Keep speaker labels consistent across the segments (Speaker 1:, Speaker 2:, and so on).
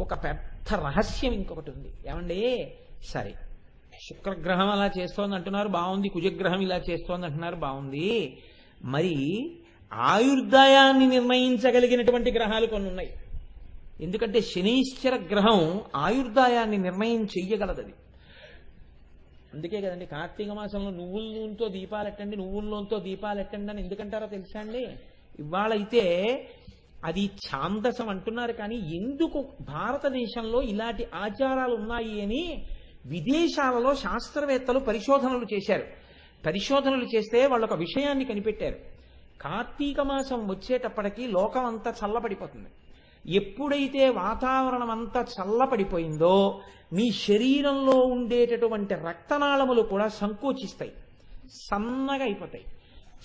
Speaker 1: ఒక పెద్ద రహస్యం ఇంకొకటి ఉంది. ఏమండి? సరే. శుక్రగ్రహం అలా చేస్తోంది అంటున్నారు బాగుంది. కుజగ్రహం ఇలా చేస్తోంది అంటున్నారు బాగుంది. మరి ఆయుర్దాయాన్ని నిర్ణయించగలిగినటువంటి గ్రహాలు కొన్ని ఉన్నాయి. ఎందుకంటే శనీశ్వర గ్రహం ఆయుర్దాయాన్ని నిర్ణయం చెయ్యగలదది. అందుకే కదండి కార్తీక మాసంలో నువ్వుల నూనెతో దీపాలు ఎట్టండి నువ్వుల నూనెతో దీపాలు ఎట్టండి అని ఎందుకంటారో తెలుసా అండి? ఇవాళ అయితే అది ఛాందసం అంటున్నారు కానీ ఎందుకు భారతదేశంలో ఇలాంటి ఆచారాలు ఉన్నాయి అని విదేశాలలో శాస్త్రవేత్తలు పరిశోధనలు చేశారు. పరిశోధనలు చేస్తే వాళ్ళు ఒక విషయాన్ని కనిపెట్టారు. కార్తీక మాసం వచ్చేటప్పటికి లోకం అంతా చల్లబడిపోతుంది. ఎప్పుడైతే వాతావరణం అంతా చల్లపడిపోయిందో మీ శరీరంలో ఉండేటటువంటి రక్తనాళములు కూడా సంకోచిస్తాయి. సన్నగా అయిపోతాయి.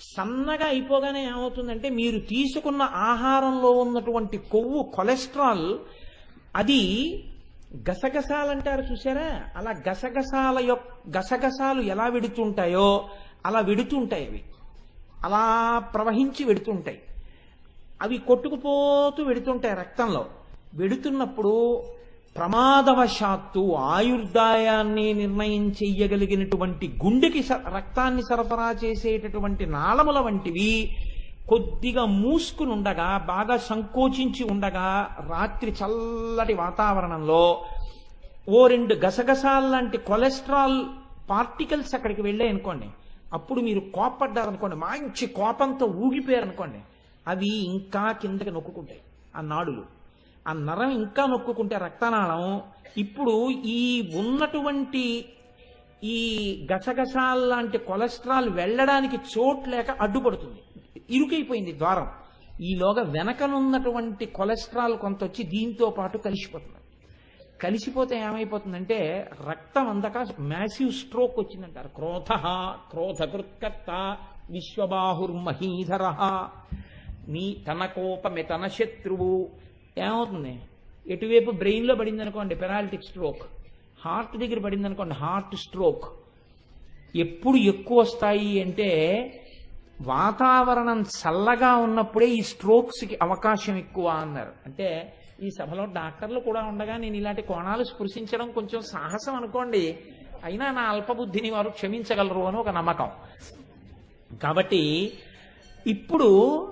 Speaker 1: సన్నగా అయిపోగానే ఏమవుతుందంటే మీరు తీసుకున్న ఆహారంలో ఉన్నటువంటి కొవ్వు కొలెస్ట్రాల్ అది గసగసాలు అంటారు చూసారా అలా గసగసాల యొక్క గసగసాలు ఎలా వెడుతుంటాయో అలా వెడుతుంటాయి అవి. అలా ప్రవహించి వెడుతుంటాయి. అవి కొట్టుకుపోతూ వెడుతుంటాయి రక్తంలో. వెడుతున్నప్పుడు ప్రమాదవశాత్తు ఆయుర్దాయాన్ని నిర్ణయం చెయ్యగలిగినటువంటి గుండెకి స- రక్తాన్ని సరఫరా చేసేటటువంటి నాళముల వంటివి కొద్దిగా మూసుకుని ఉండగా బాగా సంకోచించి ఉండగా రాత్రి చల్లటి వాతావరణంలో ఓ రెండు గసగసాల లాంటి కొలెస్ట్రాల్ పార్టికల్స్ అక్కడికి వెళ్ళాయనుకోండి అప్పుడు మీరు కోపడ్డారనుకోండి మంచి కోపంతో ఊగిపోయారనుకోండి అవి ఇంకా కిందకి నొక్కుంటాయి ఆ నాడులు. ఆ నరం ఇంకా నొక్కుకుంటే రక్తనాళం. ఇప్పుడు ఈ ఉన్నటువంటి ఈ గసగసాల్లాంటి కొలెస్ట్రాల్ వెళ్ళడానికి చోటు లేక అడ్డుపడుతుంది. ఇరుకైపోయింది ద్వారం. ఈలోగా వెనకనున్నటువంటి కొలెస్ట్రాల్ కొంత వచ్చి దీంతో పాటు కలిసిపోతుంది. కలిసిపోతే ఏమైపోతుందంటే రక్తం అందక మ్యాసివ్ స్ట్రోక్ వచ్చిందంటారు. క్రోధ క్రోధకృత్కర్త విశ్వబాహుర్మహీధర. నీ తన కోపమే తన శత్రువు. ఏమవుతుంది? ఎటువైపు బ్రెయిన్లో పడింది అనుకోండి పెరాలిటిక్ స్ట్రోక్. హార్ట్ దగ్గర పడింది అనుకోండి హార్ట్ స్ట్రోక్. ఎప్పుడు ఎక్కువ వస్తాయి అంటే వాతావరణం చల్లగా ఉన్నప్పుడే ఈ స్ట్రోక్స్కి అవకాశం ఎక్కువ అన్నారు. అంటే ఈ సభలో డాక్టర్లు కూడా ఉండగా నేను ఇలాంటి కోణాలు స్పృశించడం కొంచెం సాహసం అనుకోండి. అయినా నా అల్పబుద్ధిని వారు క్షమించగలరు అని ఒక నమ్మకం. కాబట్టి ఇప్పుడు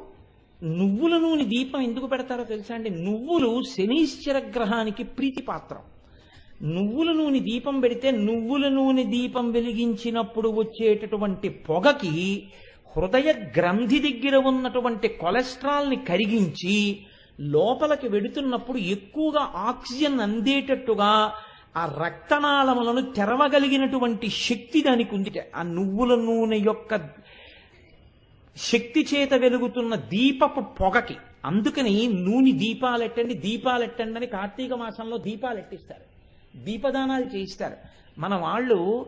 Speaker 1: నువ్వుల నూనె దీపం ఎందుకు పెడతారో తెలుసా అండి? నువ్వులు శనీశ్వర గ్రహానికి ప్రీతిపాత్రం. నువ్వుల నూనె దీపం పెడితే నువ్వుల నూనె దీపం వెలిగించినప్పుడు వచ్చేటటువంటి పొగకి హృదయ గ్రంథి దగ్గర ఉన్నటువంటి కొలెస్ట్రాల్ని కరిగించి లోపలికి వెడుతున్నప్పుడు ఎక్కువగా ఆక్సిజన్ అందేటట్టుగా ఆ రక్తనాళములను తెరవగలిగినటువంటి శక్తి దానికి ఉంది. ఆ నువ్వుల నూనె యొక్క శక్తి చేత వెలుగుతున్న దీపపు పొగకి. అందుకని నూనె దీపాలెట్టండి దీపాలెట్టండి అని కార్తీక మాసంలో దీపాలెట్టిస్తారు. దీపదానాలు చేయిస్తారు. మన వాళ్ళు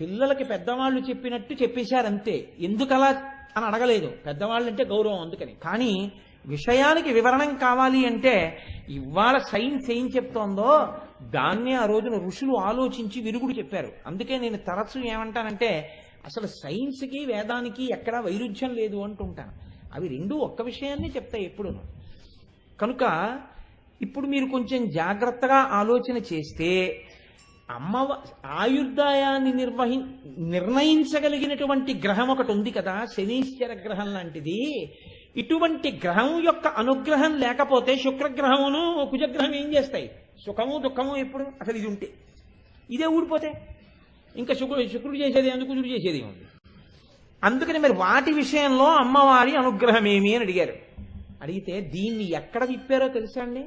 Speaker 1: పిల్లలకి పెద్దవాళ్ళు చెప్పినట్టు చెప్పేశారు అంతే ఎందుకలా అని అడగలేదు. పెద్దవాళ్ళు అంటే గౌరవం అందుకని. కానీ విషయానికి వివరణం కావాలి అంటే ఇవాళ సైన్స్ ఏం చెప్తోందో దాన్నే ఆ రోజున ఋషులు ఆలోచించి విరుగుడు చెప్పారు. అందుకే నేను తరచు ఏమంటానంటే అసలు సైన్స్కి వేదానికి ఎక్కడా వైరుధ్యం లేదు అంటుంటాను. అవి రెండు ఒక్క విషయాన్నే చెప్తాయి ఎప్పుడు కనుక ఇప్పుడు మీరు కొంచెం జాగ్రత్తగా ఆలోచన చేస్తే అమ్మవ ఆయుర్దాయాన్ని నిర్వహి నిర్ణయించగలిగినటువంటి గ్రహం ఒకటి ఉంది కదా శనీశ్వర గ్రహం లాంటిది. ఇటువంటి గ్రహం యొక్క అనుగ్రహం లేకపోతే శుక్రగ్రహమును కుజగ్రహం ఏం చేస్తాయి? సుఖము దుఃఖము ఎప్పుడు? అసలు ఇది ఉంటే. ఇదే ఊడిపోతే. ఇంకా శుక్రుడు శుక్రుడు చేసేది ఎందుకు? కుజుడు చేసేది. ఉంది అందుకని మరి వాటి విషయంలో అమ్మవారి అనుగ్రహం ఏమి అని అడిగారు. అడిగితే దీన్ని ఎక్కడ విప్పారో తెలుసా అండి?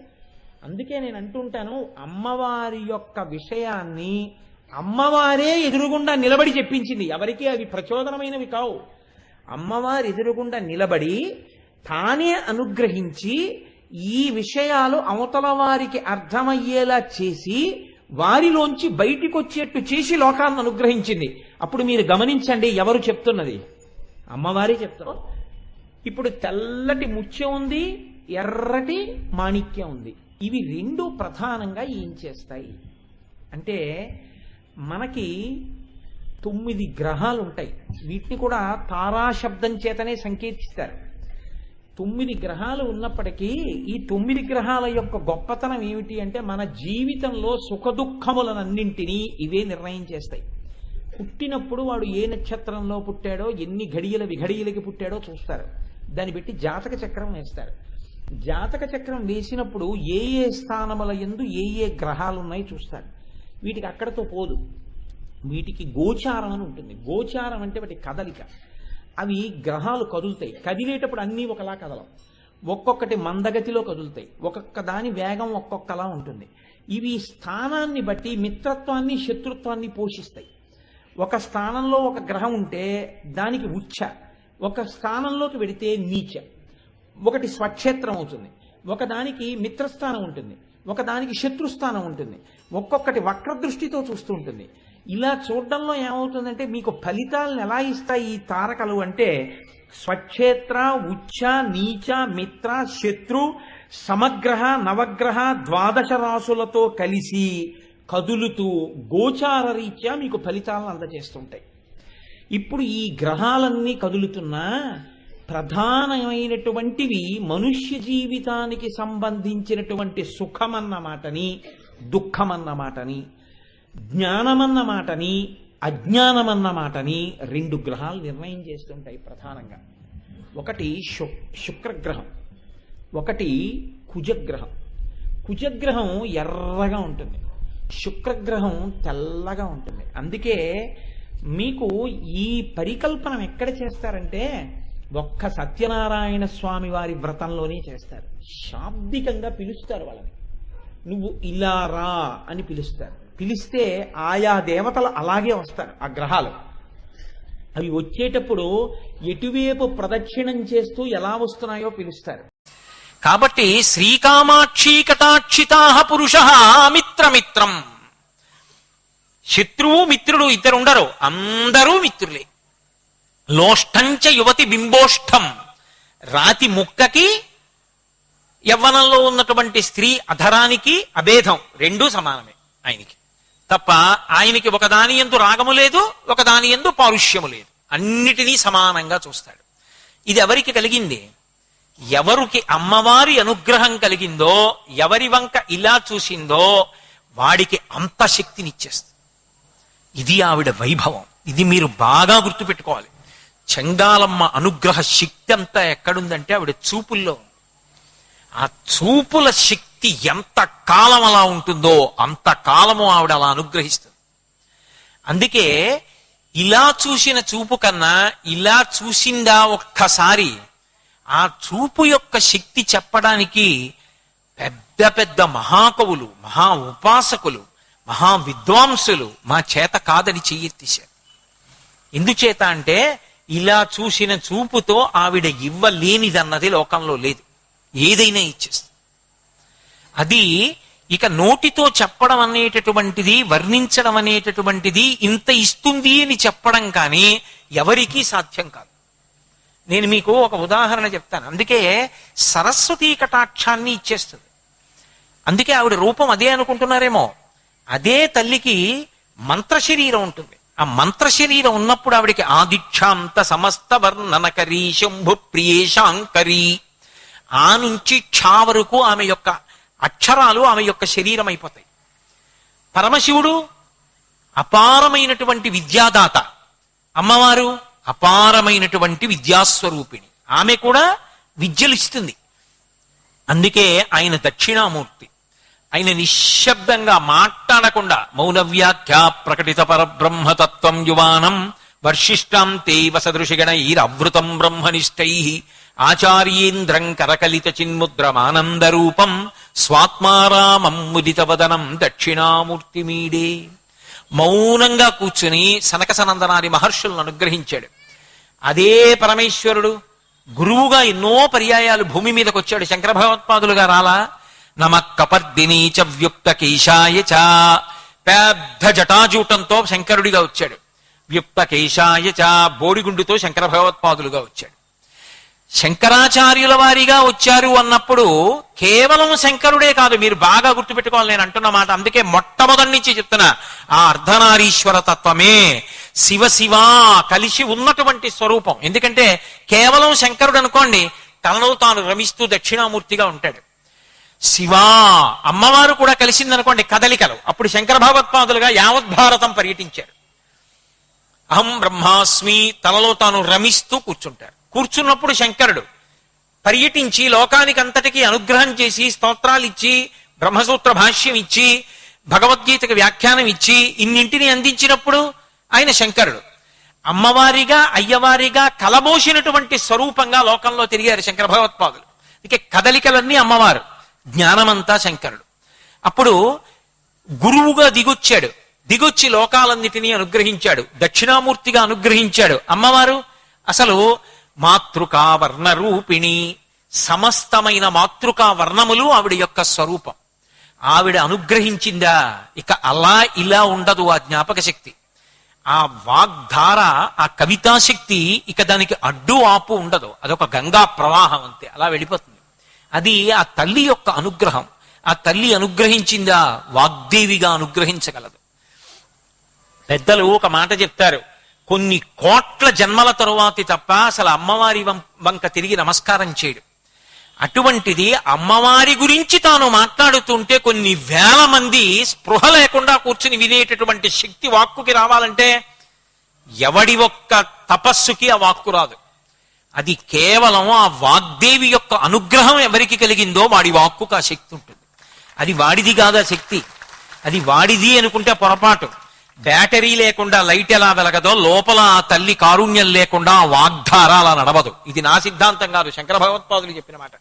Speaker 1: అందుకే నేను అంటుంటాను అమ్మవారి యొక్క విషయాన్ని అమ్మవారే ఎదురుగుండా నిలబడి చెప్పించింది. ఎవరికి అవి ప్రచోదనమైనవి కావు. అమ్మవారి ఎదురుగుండా నిలబడి తానే అనుగ్రహించి ఈ విషయాలు అవతల వారికి అర్థమయ్యేలా చేసి వారిలోంచి బయటికి వచ్చేట్టు చేసి లోకాలను అనుగ్రహించింది. అప్పుడు మీరు గమనించండి ఎవరు చెప్తున్నది? అమ్మవారే చెప్తారు. ఇప్పుడు తెల్లటి ముత్యం ఉంది ఎర్రటి మాణిక్యం ఉంది. ఇవి రెండు ప్రధానంగా ఏం చేస్తాయి? అంటే మనకి తొమ్మిది గ్రహాలు ఉంటాయి వీటిని కూడా తారాశబ్దం చేతనే సంకేతిస్తారు. తొమ్మిది గ్రహాలు ఉన్నప్పటికీ ఈ తొమ్మిది గ్రహాల యొక్క గొప్పతనం ఏమిటి అంటే మన జీవితంలో సుఖదుఖములనన్నింటినీ ఇవే నిర్ణయం చేస్తాయి. పుట్టినప్పుడు వాడు ఏ నక్షత్రంలో పుట్టాడో ఎన్ని ఘడియల విఘడియలకి పుట్టాడో చూస్తారు. దాన్ని పెట్టి జాతక చక్రం వేస్తారు. జాతక చక్రం వేసినప్పుడు ఏ ఏ స్థానముల ఎందు ఏ ఏ గ్రహాలు ఉన్నాయి చూస్తారు. వీటికి అక్కడతో పోదు. వీటికి గోచారం అని ఉంటుంది. గోచారం అంటే వాటి కదలిక. అవి గ్రహాలు కదులుతాయి. కదిలేటప్పుడు అన్నీ ఒకలా కదలవు. ఒక్కొక్కటి మందగతిలో కదులుతాయి. ఒక్కొక్క దాని వేగం ఒక్కొక్కలా ఉంటుంది. ఇవి స్థానాన్ని బట్టి మిత్రత్వాన్ని శత్రుత్వాన్ని పోషిస్తాయి. ఒక స్థానంలో ఒక గ్రహం ఉంటే దానికి ఉచ్చ. ఒక స్థానంలోకి వెడితే నీచ. ఒకటి స్వక్షేత్రం అవుతుంది. ఒకదానికి మిత్రస్థానం ఉంటుంది. ఒకదానికి శత్రుస్థానం ఉంటుంది. ఒక్కొక్కటి వక్ర దృష్టితో చూస్తూ ఉంటుంది. ఇలా చూడడంలో ఏమవుతుందంటే మీకు ఫలితాలను ఎలా ఇస్తాయి ఈ తారకలు అంటే స్వక్షేత్ర ఉచ్చ నీచ మిత్ర శత్రు సమగ్రహ నవగ్రహ ద్వాదశ రాసులతో కలిసి కదులుతూ గోచార రీత్యా మీకు ఫలితాలను అందజేస్తుంటాయి. ఇప్పుడు ఈ గ్రహాలన్నీ కదులుతున్నా ప్రధానమైనటువంటివి మనుష్య జీవితానికి సంబంధించినటువంటి సుఖమన్న మాటని దుఃఖమన్న మాటని జ్ఞానమన్న మాటని అజ్ఞానమన్న మాటని రెండు గ్రహాలు నిర్ణయం చేస్తుంటాయి ప్రధానంగా. ఒకటి శు శుక్రగ్రహం ఒకటి కుజగ్రహం. కుజగ్రహం ఎర్రగా ఉంటుంది శుక్రగ్రహం తెల్లగా ఉంటుంది. అందుకే మీకు ఈ పరికల్పన ఎక్కడ చేస్తారంటే ఒక్క సత్యనారాయణ స్వామి వారి వ్రతంలోనే చేస్తారు. శాబ్దికంగా పిలుస్తారు వాళ్ళని. నువ్వు ఇలా రా అని పిలుస్తారు. పిలిస్తే ఆయా దేవతలు అలాగే వస్తారు ఆ గ్రహాలు. అవి వచ్చేటప్పుడు ఎటువైపు ప్రదక్షిణం చేస్తూ ఎలా వస్తున్నాయో పిలుస్తారు.
Speaker 2: కాబట్టి శ్రీకామాక్షి కటాక్షితా పురుష మిత్రమిత్రం. శత్రువు మిత్రుడు ఇద్దరు ఉండరు అందరూ మిత్రులే. లోష్టంచ యువతి బింబోష్టం రాతి ముక్కకి యవ్వనంలో ఉన్నటువంటి స్త్రీ అధరానికి అభేదం రెండూ సమానమే ఆయనకి. తప్ప ఆయనకి ఒకదాని ఎందు రాగము లేదు ఒకదాని ఎందు పారుష్యము లేదు. అన్నిటినీ సమానంగా చూస్తాడు. ఇది ఎవరికి కలిగింది? ఎవరికి అమ్మవారి అనుగ్రహం కలిగిందో ఎవరి వంక ఇలా చూసిందో వాడికి అంత శక్తినిచ్చేస్తుంది. ఇది ఆవిడ వైభవం. ఇది మీరు బాగా గుర్తుపెట్టుకోవాలి. చెంగాలమ్మ అనుగ్రహ శక్తి అంతా ఎక్కడుందంటే ఆవిడ చూపుల్లో ఆ చూపుల శక్తి శక్తి ఎంత కాలం అలా ఉంటుందో అంత కాలము ఆవిడ అలా అనుగ్రహిస్తుంది. అందుకే ఇలా చూసిన చూపు కన్నా ఇలా చూసిందా ఒక్కసారి ఆ చూపు యొక్క శక్తి చెప్పడానికి పెద్ద పెద్ద మహాకవులు మహా ఉపాసకులు మహా విద్వాంసులు మా చేత కాదని చెయ్యెత్తేశారు ఎందుచేత అంటే ఇలా చూసిన చూపుతో ఆవిడ ఇవ్వలేనిదన్నది లోకంలో లేదు. ఏదైనా ఇచ్చేస్తుంది. అది ఇక నోటితో చెప్పడం అనేటటువంటిది వర్ణించడం అనేటటువంటిది ఇంత ఇస్తుంది అని చెప్పడం కానీ ఎవరికీ సాధ్యం కాదు. నేను మీకు ఒక ఉదాహరణ చెప్తాను. అందుకే సరస్వతీ కటాక్షాన్ని ఇచ్చేస్తుంది. అందుకే ఆవిడ రూపం అదే అనుకుంటున్నారేమో. అదే తల్లికి మంత్ర శరీరం ఉంటుంది. ఆ మంత్ర శరీరం ఉన్నప్పుడు ఆవిడికి ఆదిక్షాంత సమస్త వర్ణనకరీ శంభు ప్రియేశాంకరీ ఆ నుంచి క్షా వరకు ఆమె యొక్క అక్షరాలు ఆమె యొక్క శరీరం అయిపోతాయి పరమశివుడు అపారమైనటువంటి విద్యాదాత. అమ్మవారు అపారమైనటువంటి విద్యాస్వరూపిణి. ఆమె కూడా విద్యలు ఇస్తుంది అందుకే ఆయన దక్షిణామూర్తి. ఆయన నిశ్శబ్దంగా మాట్లాడకుండా మౌనవ్యాఖ్య ప్రకటిత పరబ్రహ్మతత్వం యువానం వర్షిష్టాం తే వసదృషిగణైరవృతం బ్రహ్మనిష్టై ఆచార్యేంద్రం కరకలిత చిన్ముద్రమానందరూపం స్వాత్మారామం ముదితవదనం దక్షిణామూర్తిమీడే మౌనంగా కూర్చుని సనక సనందనాది మహర్షులను అనుగ్రహించాడు. అదే పరమేశ్వరుడు గురువుగా ఎన్నో పర్యాయాలు భూమి మీదకి వచ్చాడు శంకర భగవత్పాదులుగా రాలా. నమ కపర్దిని చ వ్యుక్త కేశాయ చ. పెద్ద జటాజూటంతో శంకరుడిగా వచ్చాడు. వ్యుక్త కేశాయ చ. బోడిగుండుతో శంకర భగవత్పాదులుగా వచ్చాడు. శంకరాచార్యుల వారిగా వచ్చారు అన్నప్పుడు కేవలం శంకరుడే కాదు మీరు బాగా గుర్తుపెట్టుకోవాలి నేను అంటున్న మాట. అందుకే మొట్టమొదటి నుంచి చెప్తున్నా ఆ అర్ధనారీశ్వర తత్వమే శివ శివ కలిసి ఉన్నటువంటి స్వరూపం. ఎందుకంటే కేవలం శంకరుడు అనుకోండి తనలో తాను రమిస్తూ దక్షిణామూర్తిగా ఉంటాడు. శివా అమ్మవారు కూడా కలిసిందనుకోండి కదలికలు. అప్పుడు శంకర భగవత్పాదులుగా యావత్ భారతం పర్యటించారు. అహం బ్రహ్మాస్మి తనలో తాను రమిస్తూ కూర్చుంటారు కూర్చున్నప్పుడు శంకరుడు పర్యటించి లోకానికి అంతటికీ అనుగ్రహం చేసి స్తోత్రాలు ఇచ్చి బ్రహ్మసూత్ర భాష్యం ఇచ్చి భగవద్గీతకు వ్యాఖ్యానం ఇచ్చి ఇన్నింటిని అందించినప్పుడు ఆయన శంకరుడు. అమ్మవారిగా అయ్యవారిగా కలబోసినటువంటి స్వరూపంగా లోకంలో తిరిగారు శంకర భగవత్పాదులు. ఇక కదలికలన్నీ అమ్మవారు జ్ఞానమంతా శంకరుడు. అప్పుడు గురువుగా దిగొచ్చాడు. దిగొచ్చి లోకాలన్నిటినీ అనుగ్రహించాడు. దక్షిణామూర్తిగా అనుగ్రహించాడు. అమ్మవారు అసలు మాతృకా వర్ణ రూపిణి సమస్తమైన మాతృకా వర్ణములు ఆవిడ యొక్క స్వరూపం. ఆవిడ అనుగ్రహించిందా? ఇక అలా ఇలా ఉండదు ఆ జ్ఞాపక శక్తి ఆ వాగ్ధార ఆ కవితాశక్తి ఇక దానికి అడ్డు ఆపు ఉండదు. అదొక గంగా ప్రవాహం అంతే. అలా వెళ్ళిపోతుంది. అది ఆ తల్లి యొక్క అనుగ్రహం. ఆ తల్లి అనుగ్రహించిందా? వాగ్దేవిగా అనుగ్రహించగలదు. పెద్దలు ఒక మాట చెప్తారు. కొన్ని కోట్ల జన్మల తరువాతి తప్ప అసలు అమ్మవారి వం- వంక తిరిగి నమస్కారం చేయడు. అటువంటిది అమ్మవారి గురించి తాను మాట్లాడుతుంటే కొన్ని వేల మంది స్పృహ లేకుండా కూర్చుని వినేటటువంటి శక్తి వాక్కుకి రావాలంటే ఎవడి ఒక్క తపస్సుకి ఆ వాక్కు రాదు. అది కేవలం ఆ వాగ్దేవి యొక్క అనుగ్రహం ఎవరికి కలిగిందో వాడి వాక్కుకు ఆ శక్తి ఉంటుంది. అది వాడిది కాదు ఆ శక్తి. అది వాడిది అనుకుంటే పొరపాటు. బ్యాటరీ లేకుండా లైట్ ఎలా వెలగదో లోపల ఆ తల్లి కారుణ్యం లేకుండా వాగ్ధార అలా నడవదు. ఇది నా సిద్ధాంతం కాదు. శంకర భగవత్పాదులు చెప్పిన మాట.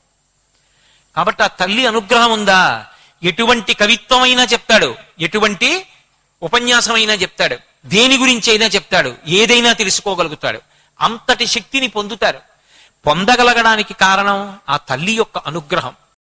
Speaker 2: కాబట్టి ఆ తల్లి అనుగ్రహం ఉందా? ఎటువంటి కవిత్వమైనా చెప్తాడు. ఎటువంటి ఉపన్యాసమైనా చెప్తాడు. దేని గురించి అయినా చెప్తాడు. ఏదైనా తెలుసుకోగలుగుతాడు. అంతటి శక్తిని పొందుతారు. పొందగలగడానికి కారణం ఆ తల్లి యొక్క అనుగ్రహం.